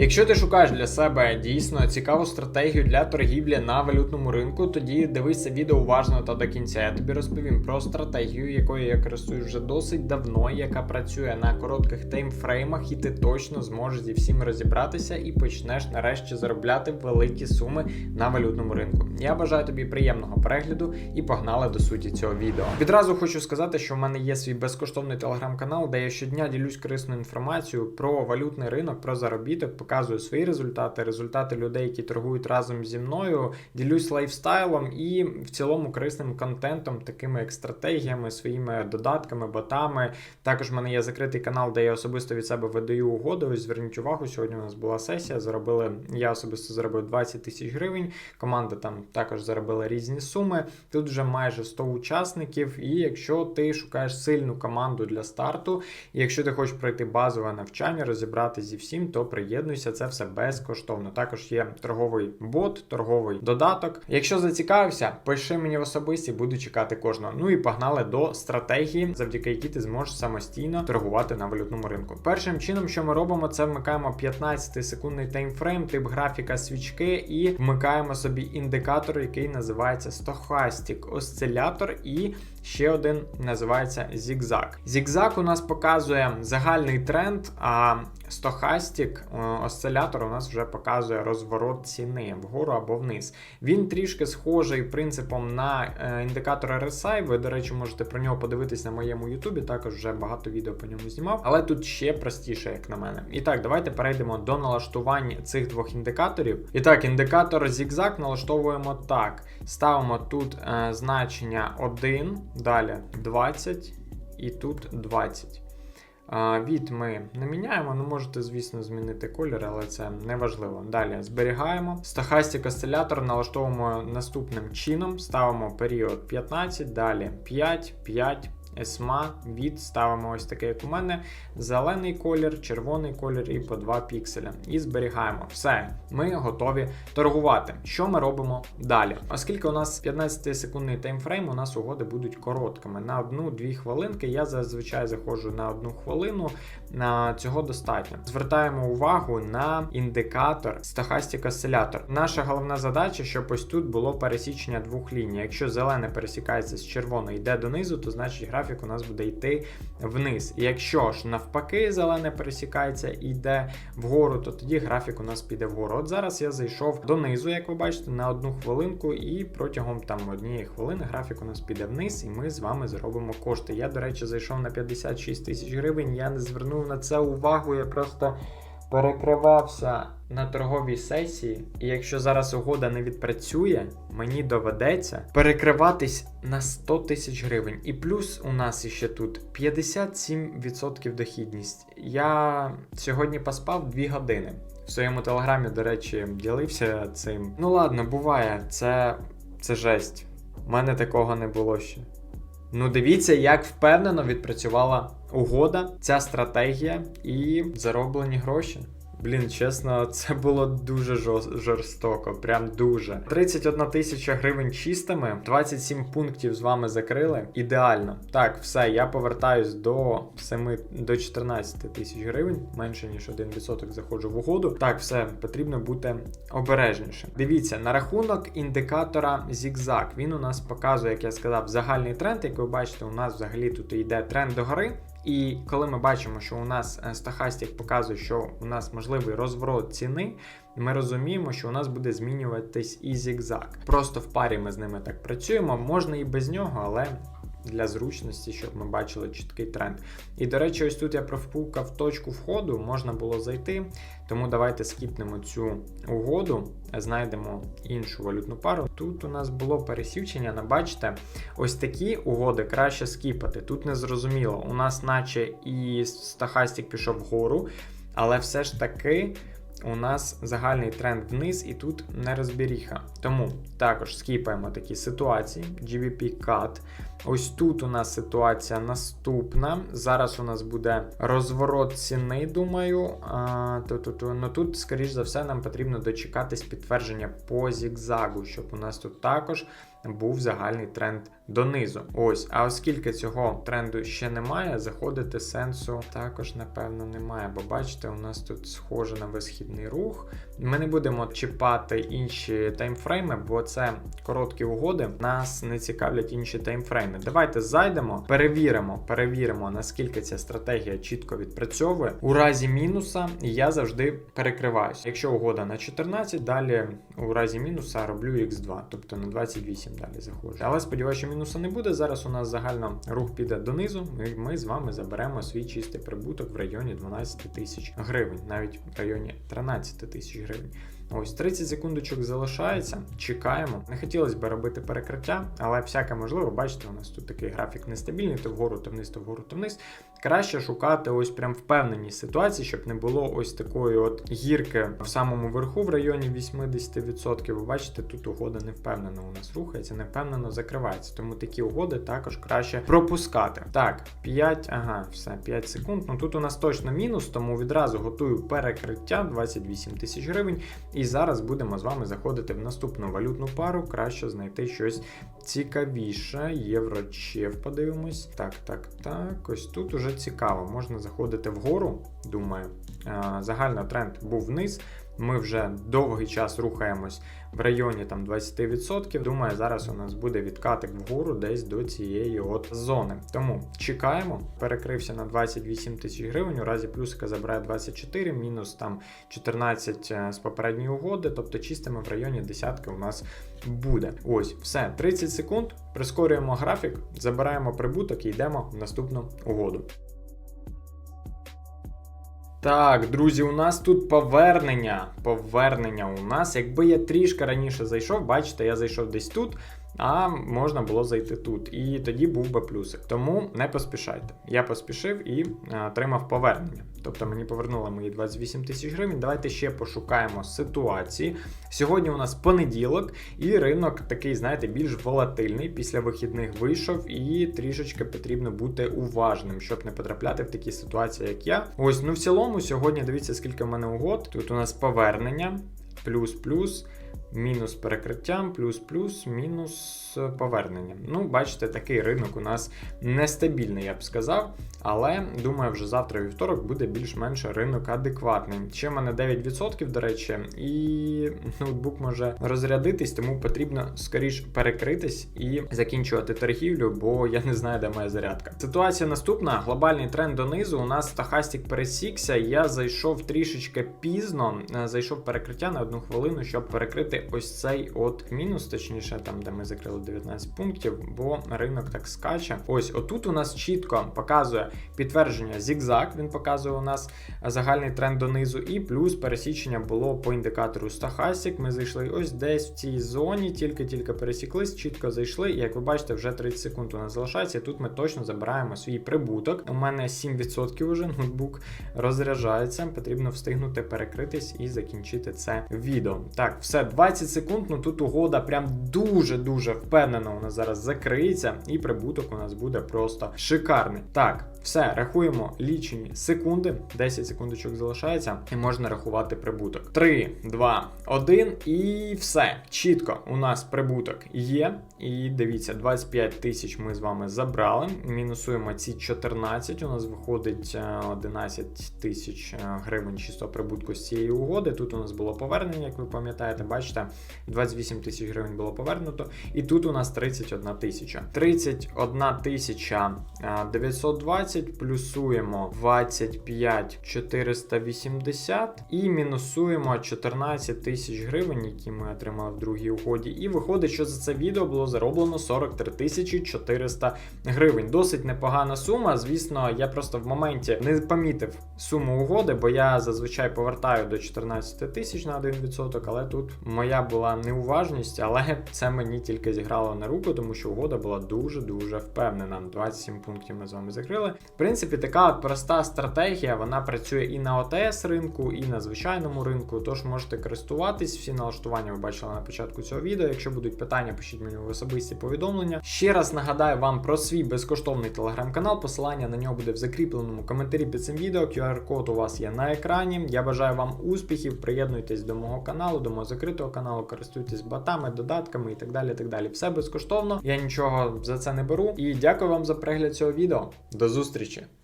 Якщо ти шукаєш для себе дійсно цікаву стратегію для торгівлі на валютному ринку, тоді дивись це відео уважно та до кінця. Я тобі розповім про стратегію, якою я користуюсь вже досить давно, яка працює на коротких таймфреймах, і ти точно зможеш зі всім розібратися і почнеш нарешті заробляти великі суми на валютному ринку. Я бажаю тобі приємного перегляду і погнали до суті цього відео. Відразу хочу сказати, що в мене є свій безкоштовний телеграм-канал, де я щодня ділюсь корисною інформацією про валютний ринок, про заробіток показую свої результати, результати людей, які торгують разом зі мною, ділюсь лайфстайлом і в цілому корисним контентом, такими як стратегіями, своїми додатками, ботами. Також в мене є закритий канал, де я особисто від себе видаю угоди. Ось зверніть увагу, сьогодні у нас була сесія. Заробили я особисто заробив 20 тисяч гривень. Команда там також заробила різні суми. Тут вже майже 100 учасників. І якщо ти шукаєш сильну команду для старту, і якщо ти хочеш пройти базове навчання, розібрати зі всім, то приєднуйся. Це все безкоштовно. Також є торговий бот, торговий додаток. Якщо зацікавився, пиши мені в особисті, буду чекати кожного. Ну і погнали до стратегії, завдяки якій ти зможеш самостійно торгувати на валютному ринку. Першим чином, що ми робимо, це вмикаємо 15-секундний таймфрейм, тип графіка свічки, і вмикаємо собі індикатор, який називається Stochastic осцилятор, і ще один називається зігзаг. Зігзаг у нас показує загальний тренд, а Stochastic е, осцилятор у нас вже показує розворот ціни вгору або вниз. Він трішки схожий принципом на е, індикатор RSI. Ви, до речі, можете про нього подивитись на моєму Ютубі. Також вже багато відео по ньому знімав, але тут ще простіше, як на мене. І так, давайте перейдемо до налаштувань цих двох індикаторів. І так, індикатор зігзаг налаштовуємо так. Ставимо тут е, значення 1, далі 20 і тут 20. Від ми не міняємо, ну можете, звісно, змінити колір, але це не важливо. Далі зберігаємо. Стахастик осцилятор налаштовуємо наступним чином. Ставимо період 15, далі 5, 5. ESMA від ставимо ось таке, як у мене: зелений колір, червоний колір і по 2 пікселя. І зберігаємо. Все, ми готові торгувати. Що ми робимо далі? Оскільки у нас 15-секундний таймфрейм, у нас угоди будуть короткими. На одну-дві хвилинки. Я зазвичай заходжу на одну хвилину. На цього достатньо. Звертаємо увагу на індикатор Stochastic Oscillator. Наша головна задача, щоб ось тут було пересічення двох ліній. Якщо зелене пересікається з червоною йде донизу, то значить графік у нас буде йти вниз. І якщо ж навпаки, зелене пересікається і йде вгору, то тоді графік у нас піде вгору. От зараз я зайшов донизу, як ви бачите, на одну хвилинку, і протягом там однієї хвилини графік у нас піде вниз, і ми з вами заробимо кошти. Я, до речі, зайшов на 56 тисяч гривень. Я не звернув на це увагу. Я просто перекривався на торговій сесії, і якщо зараз угода не відпрацює, мені доведеться перекриватись на 100 тисяч гривень. І плюс у нас іще тут 57% дохідність. Я сьогодні поспав 2 години. В своєму телеграмі, до речі, ділився цим. Ну ладно, буває, це, це жесть. У мене такого не було ще. Ну, дивіться, як впевнено відпрацювала угода, ця стратегія і зароблені гроші. Блін, чесно, це було дуже жорст- жорстоко, прям дуже. 31 тисяча гривень чистими, 27 пунктів з вами закрили. Ідеально. Так, все, я повертаюсь до 7, до 14 тисяч гривень, менше ніж 1% заходжу в угоду. Так, все, потрібно бути обережнішим. Дивіться, на рахунок індикатора зігзаг. Він у нас показує, як я сказав, загальний тренд. Як ви бачите, у нас взагалі тут йде тренд догори. І коли ми бачимо, що у нас е, стахастик показує, що у нас можливий розворот ціни, ми розуміємо, що у нас буде змінюватись і зігзаг. Просто в парі ми з ними так працюємо. Можна і без нього, але для зручності, щоб ми бачили чіткий тренд. І до речі, ось тут я провпукав точку входу, можна було зайти. Тому давайте скіпнемо цю угоду, знайдемо іншу валютну пару. Тут у нас було пересічення, ну, бачите, ось такі угоди краще скіпати. Тут не зрозуміло. У нас, наче і стахастик пішов вгору, але все ж таки. У нас загальний тренд вниз і тут не розберіха. Тому також скіпаємо такі ситуації. GBP Cut. Ось тут у нас ситуація наступна. Зараз у нас буде розворот ціни, думаю. А. Ну тут, скоріш за все, нам потрібно дочекатись підтвердження по зігзагу, щоб у нас тут також був загальний тренд донизу. Ось, а оскільки цього тренду ще немає, заходити сенсу також, напевно, немає. Бо бачите, у нас тут схоже на висхідний рух. Ми не будемо чіпати інші таймфрейми, бо це короткі угоди. Нас не цікавлять інші таймфрейми. Давайте зайдемо, перевіримо, перевіримо, наскільки ця стратегія чітко відпрацьовує. У разі мінуса я завжди перекриваюся. Якщо угода на 14, далі у разі мінуса роблю X2, тобто на 28 далі заходжу. Але сподіваюся, що мінуса не буде. Зараз у нас загально рух піде донизу. і Ми з вами заберемо свій чистий прибуток в районі 12 тисяч гривень, навіть в районі 13 тисяч гривень. Ось 30 секундочок залишається. Чекаємо. Не хотілося б робити перекриття, але всяке можливо, бачите, у нас тут такий графік нестабільний, то вгору, то вниз, то вгору, то вниз. Краще шукати ось прям впевненій ситуації, щоб не було ось такої от гірки в самому верху, в районі 80%. Ви бачите, тут угода не впевнено у нас рухається, не впевнено закривається. Тому такі угоди також краще пропускати. Так, 5, ага, все, 5 секунд. Ну тут у нас точно мінус, тому відразу готую перекриття 28 тисяч гривень. І зараз будемо з вами заходити в наступну валютну пару. Краще знайти щось цікавіше. Єврочев, подивимось. Так, так, так. Ось тут уже цікаво. Можна заходити вгору, думаю. Загально тренд був вниз. Ми вже довгий час рухаємось в районі там 20%. Думаю, зараз у нас буде відкатик вгору десь до цієї от зони. Тому чекаємо. Перекрився на 28 тисяч гривень. У разі плюсика забирає 24, мінус там 14 з попередньої угоди. Тобто чистими в районі десятки у нас буде. Ось, все, 30 секунд. Прискорюємо графік, забираємо прибуток і йдемо в наступну угоду. Так, друзі, у нас тут повернення. Повернення у нас. Якби я трішки раніше зайшов, бачите, я зайшов десь тут, а можна було зайти тут. І тоді був би плюсик. Тому не поспішайте. Я поспішив і отримав повернення. Тобто мені повернули мої 28 тисяч гривень. Давайте ще пошукаємо ситуації. Сьогодні у нас понеділок, і ринок такий, знаєте, більш волатильний. Після вихідних вийшов, і трішечки потрібно бути уважним, щоб не потрапляти в такі ситуації, як я. Ось, ну в цілому, сьогодні дивіться, скільки в мене угод. Тут у нас повернення, плюс-плюс. Мінус перекриттям, плюс-плюс, мінус поверненням. Ну, бачите, такий ринок у нас нестабільний, я б сказав. Але думаю, вже завтра вівторок буде більш-менш ринок адекватний. Ще в мене 9%, до речі, і ноутбук може розрядитись, тому потрібно скоріш перекритись і закінчувати торгівлю, бо я не знаю, де моя зарядка. Ситуація наступна: глобальний тренд донизу. У нас стахастик пересікся. Я зайшов трішечки пізно, зайшов перекриття на одну хвилину, щоб перекрити ось цей от мінус, точніше, там, де ми закрили 19 пунктів, бо ринок так скаче. Ось отут у нас чітко показує підтвердження зігзаг. Він показує у нас загальний тренд донизу, і плюс пересічення було по індикатору Стахастик. Ми зайшли ось десь в цій зоні, тільки-тільки пересіклись, чітко зайшли. І як ви бачите, вже 30 секунд у нас залишається. Тут ми точно забираємо свій прибуток. У мене 7% вже ноутбук розряджається. Потрібно встигнути перекритись і закінчити це відео. Так, все, 20 секунд. Ну тут угода прям дуже-дуже впевнена. у нас зараз закриється, і прибуток у нас буде просто шикарний. Так, все, рахуємо лічені секунди. 10 секундочок залишається, і можна рахувати прибуток. 3, 2, 1 і все. Чітко, у нас прибуток є. І дивіться, 25 тисяч ми з вами забрали. Мінусуємо ці 14. У нас виходить е, 11 тисяч е, гривень чисто прибутку з цієї угоди. Тут у нас було повернення, як ви пам'ятаєте, бачите, 28 тисяч гривень було повернуто. І тут у нас 31 тисяча. 31 тисяча е, 920. 16, плюсуємо 25 480 і мінусуємо 14 тисяч гривень, які ми отримали в другій угоді. І виходить, що за це відео було зароблено 43 тисячі 400 гривень. Досить непогана сума. Звісно, я просто в моменті не помітив суму угоди, бо я зазвичай повертаю до 14 тисяч на 1%, але тут моя була неуважність, але це мені тільки зіграло на руку, тому що угода була дуже-дуже впевнена. 27 пунктів ми з вами закрили. В принципі, така от проста стратегія, вона працює і на ОТС ринку, і на звичайному ринку. Тож можете користуватись. Всі налаштування ви бачили на початку цього відео. Якщо будуть питання, пишіть мені в особисті повідомлення. Ще раз нагадаю вам про свій безкоштовний телеграм-канал. Посилання на нього буде в закріпленому коментарі під цим відео. QR-код у вас є на екрані. Я бажаю вам успіхів. Приєднуйтесь до мого каналу, до мого закритого каналу, користуйтесь ботами, додатками і так далі. так далі. Все безкоштовно. Я нічого за це не беру. І дякую вам за перегляд цього відео. До зустрічі!